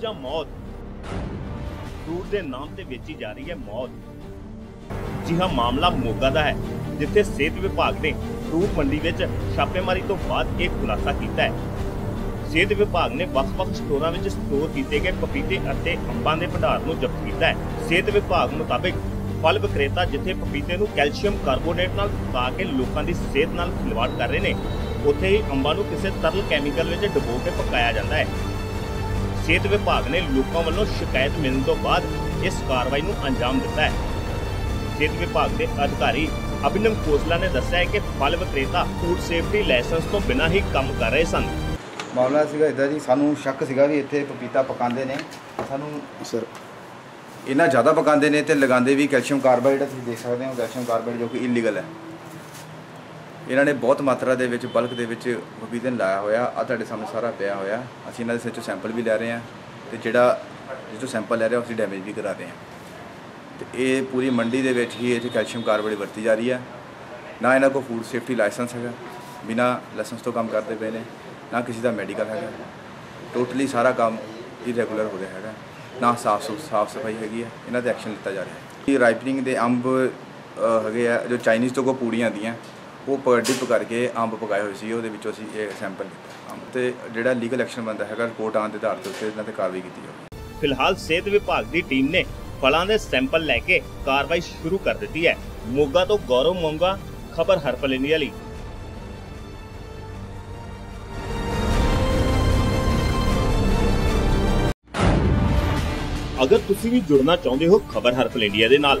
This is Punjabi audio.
ਜਾਂ ਮੌਤ? ਫਰੂਟ ਦੇ ਨਾਮ ਤੇ ਵੇਚੀ ਜਾ ਰਹੀ ਹੈ ਮੌਤ। ਜੀ ਹਾਂ ਮਾਮਲਾ ਮੋਗਾ ਦਾ ਹੈ, ਜਿੱਥੇ ਸਿਹਤ ਵਿਭਾਗ ਨੇ ਫਰੂਟ ਮੰਡੀ ਵਿੱਚ ਛਾਪੇਮਾਰੀ ਤੋਂ ਬਾਅਦ ਇਹ ਖੁਲਾਸਾ ਕੀਤਾ ਹੈ। ਸਿਹਤ ਵਿਭਾਗ ਨੇ ਵੱਖ-ਵੱਖ ਸਟੋਰਾਂ ਵਿੱਚ ਸਟੋਰ ਕੀਤੇ ਗਏ ਪਪੀਤੇ ਅਤੇ ਅੰਬਾਂ ਦੇ ਭੰਡਾਰ ਨੂੰ ਜ਼ਬਤ ਕੀਤਾ ਹੈ। ਸਿਹਤ ਵਿਭਾਗ ਮੁਤਾਬਕ ਫਲ ਵਿਕਰੇਤਾ ਜਿੱਥੇ ਪਪੀਤੇ ਨੂੰ ਕੈਲਸ਼ੀਅਮ ਕਾਰਬੋਨੇਟ ਨਾਲ ਪਕਾ ਕੇ ਲੋਕਾਂ ਦੀ ਸਿਹਤ ਨਾਲ ਖਿਲਵਾੜ ਕਰ ਰਹੇ ਨੇ, ਉੱਥੇ ਹੀ ਅੰਬਾਂ ਨੂੰ ਕਿਸੇ ਤਰਲ ਕੈਮੀਕਲ ਵਿੱਚ ਡੁਬੋ ਕੇ ਪਕਾਇਆ ਜਾਂਦਾ ਹੈ। ਸਿਹਤ ਵਿਭਾਗ ਨੇ ਲੋਕਾਂ ਵੱਲੋਂ ਸ਼ਿਕਾਇਤ ਮਿਲਣ ਤੋਂ ਬਾਅਦ ਇਸ ਕਾਰਵਾਈ ਨੂੰ ਅੰਜਾਮ ਦਿੱਤਾ ਹੈ। ਸਿਹਤ ਵਿਭਾਗ ਦੇ ਅਧਿਕਾਰੀ ਅਭਿਨਵ ਕੋਸਲਾ ਨੇ ਦੱਸਿਆ ਹੈ ਕਿ ਫਲ ਵਿਕਰੇਤਾ ਫੂਡ ਸੇਫਟੀ ਲਾਇਸੈਂਸ ਤੋਂ ਬਿਨਾਂ ਹੀ ਕੰਮ ਕਰ ਰਹੇ ਸਨ। ਮਾਮਲਾ ਸੀਗਾ ਇਦਾਂ ਜੀ ਸਾਨੂੰ ਸ਼ੱਕ ਸੀਗਾ ਵੀ ਇੱਥੇ ਪਪੀਤਾ ਪਕਾਉਂਦੇ ਨੇ। ਸਾਨੂੰ ਸਰ ਇੰਨਾ ਜ਼ਿਆਦਾ ਪਕਾਉਂਦੇ ਨੇ ਤੇ ਲਗਾਉਂਦੇ ਵੀ ਕੈਲਸ਼ੀਅਮ ਕਾਰਬਾਈਡ ਤੁਸੀਂ ਦੇਖ ਸਕਦੇ ਹੋ ਕੈਲਸ਼ੀਅਮ ਕਾਰਬਾਈਡ ਜੋ ਕਿ ਇਲੀਗਲ ਹੈ। ਇਹਨਾਂ ਨੇ ਬਹੁਤ ਮਾਤਰਾ ਦੇ ਵਿੱਚ, ਬਲਕ ਦੇ ਵਿੱਚ ਪਪੀਤੇ ਨੂੰ ਲਾਇਆ ਹੋਇਆ। ਆ ਤੁਹਾਡੇ ਸਾਹਮਣੇ ਸਾਰਾ ਪਿਆ ਹੋਇਆ। ਅਸੀਂ ਇਹਨਾਂ ਦੇ ਸਿਰ ਚੋਂ ਸੈਂਪਲ ਵੀ ਲੈ ਰਹੇ ਹਾਂ ਤੇ ਜਿਹੜਾ ਜਿਸ ਤੋਂ ਸੈਂਪਲ ਲੈ ਰਹੇ ਹਾਂ ਅਸੀਂ ਡੈਮੇਜ ਵੀ ਕਰਾ ਰਹੇ ਹਾਂ। ਤੇ ਇਹ ਪੂਰੀ ਮੰਡੀ ਦੇ ਵਿੱਚ ਹੀ ਇਹ 'ਚ ਕੈਲਸ਼ੀਅਮ ਕਾਰਬਾਈਡ ਵਰਤੀ ਜਾ ਰਹੀ ਹੈ। ਨਾ ਇਹਨਾਂ ਕੋਲ ਫੂਡ ਸੇਫਟੀ ਲਾਇਸੈਂਸ ਹੈਗਾ, ਬਿਨਾ ਲਾਇਸੈਂਸ ਤੋਂ ਕੰਮ ਕਰਦੇ ਪਏ ਨੇ, ਨਾ ਕਿਸੇ ਦਾ ਮੈਡੀਕਲ ਹੈਗਾ। ਟੋਟਲੀ ਸਾਰਾ ਕੰਮ ਇਰੈਗੂਲਰ ਹੋ ਰਿਹਾ ਹੈਗਾ। ਨਾ ਸਾਫ਼ ਸਾਫ਼ ਸਫ਼ਾਈ ਹੈਗੀ ਹੈ। ਇਹਨਾਂ ਤੇ ਐਕਸ਼ਨ ਲਿੱਤਾ ਜਾ ਰਿਹਾ ਹੈ। ਇਹ ਰਾਈਪਨਿੰਗ ਦੇ ਅੰਬ ਹੈਗੇ ਆ, ਜੋ ਚਾਈਨੀਜ਼ ਤੋਂ ਕੋ ਪੂੜੀਆਂ ਆਉਂਦੀਆਂ ਉਹ ਪਰ ਡਿਪ ਕਰਕੇ ਅੰਬ ਪਕਾਏ ਹੋਏ ਸੀ, ਉਹਦੇ ਵਿੱਚੋਂ ਅਸੀਂ ਇਹ ਸੈਂਪਲ ਲਿੱਤਾ। ਅੰਬ ਤੇ ਜਿਹੜਾ ਲੀਗਲ ਐਕਸ਼ਨ ਬਣਦਾ ਹੈਗਾ ਰਿਪੋਰਟ ਆਉਣ ਦੇ ਆਧਾਰ ਤੇ ਉੱਤੇ ਇਹਨਾਂ ਤੇ ਕਾਰਵਾਈ ਕੀਤੀ ਜਾਵੇ ਫਿਲਹਾਲ ਸਿਹਤ ਵਿਭਾਗ ਦੀ ਟੀਮ ਨੇ ਫਲਾਂ ਦੇ ਸੈਂਪਲ ਲੈ ਕੇ ਕਾਰਵਾਈ ਸ਼ੁਰੂ ਕਰ ਦਿੱਤੀ ਹੈ। ਮੋਗਾ ਤੋਂ ਗੌਰਵ ਮੋਂਗਾ, ਖਬਰ ਹਰਪਲ ਇੰਡੀਆ ਲਈ। ਅਗਰ ਤੁਸੀਂ ਵੀ ਜੁੜਨਾ ਚਾਹੁੰਦੇ ਹੋ ਖਬਰ ਹਰਪਲ ਇੰਡੀਆ ਦੇ ਨਾਲ